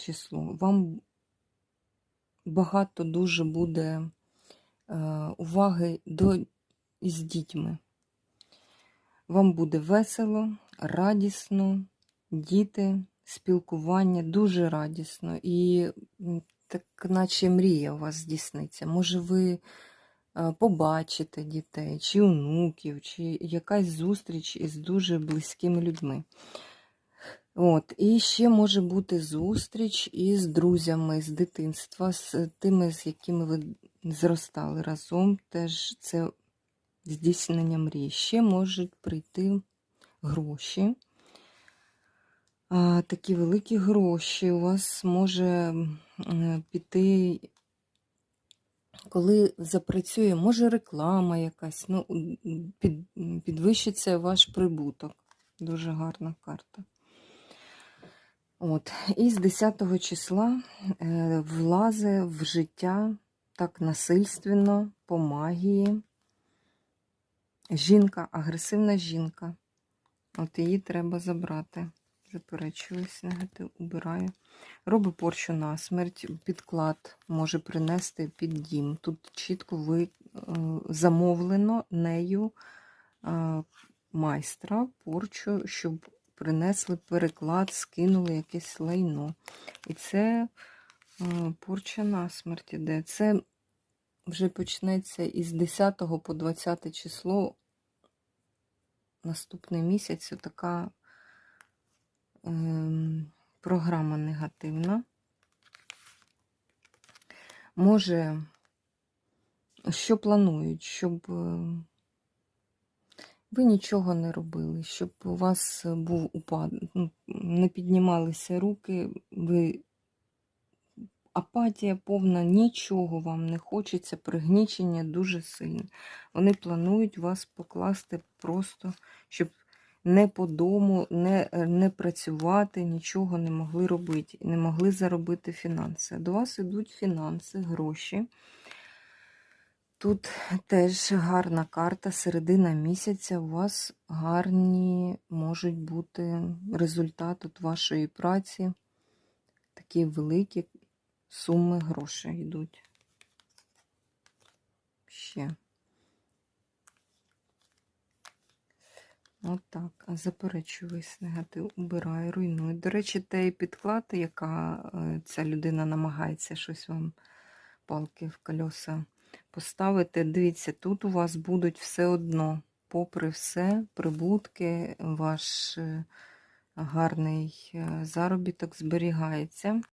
число. Вам багато дуже буде е, уваги до із дітьми. Вам буде весело, радісно, діти, спілкування дуже радісно. І так, наче мрія у вас здійсниться. Може, ви е, побачите дітей, чи онуків, чи якась зустріч із дуже близькими людьми. От, і ще може бути зустріч із друзями з дитинства, з тими, з якими ви зростали разом. Теж це здійснення мрії. Ще можуть прийти гроші. А, такі великі гроші у вас може піти, коли запрацює, може реклама якась, ну, під, підвищиться ваш прибуток. Дуже гарна карта. От. І з 10 числа е, влазе в життя так насильственно, по магії. Жінка, агресивна жінка. От її треба забрати. Заперечуюсь, негатив, убираю. Робить порчу на смерть, підклад може принести під дім. Тут чітко ви е, замовлено нею е, майстра порчу, щоб принесли переклад, скинули якесь лайно. І це е, порча на смерть іде. Це вже почнеться із 10 по 20 число наступний місяць така ем, програма негативна. Може, що планують, щоб е, ви нічого не робили, щоб у вас був упад, ну, не піднімалися руки, ви апатія повна, нічого вам не хочеться, пригнічення дуже сильне. Вони планують вас покласти просто, щоб не по дому, не, е, не працювати, нічого не могли робити, не могли заробити фінанси. До вас йдуть фінанси, гроші. Тут теж гарна карта, середина місяця. У вас гарні можуть бути результати вашої праці. Такі великі суми грошей йдуть. Ще. Отак. А заперечую весь негатив, убираю, руйную. До речі, те підклад, яка е, ця людина намагається щось вам палки в кольоса поставити. Дивіться, тут у вас будуть все одно, попри все, прибутки, ваш е, гарний е, заробіток зберігається.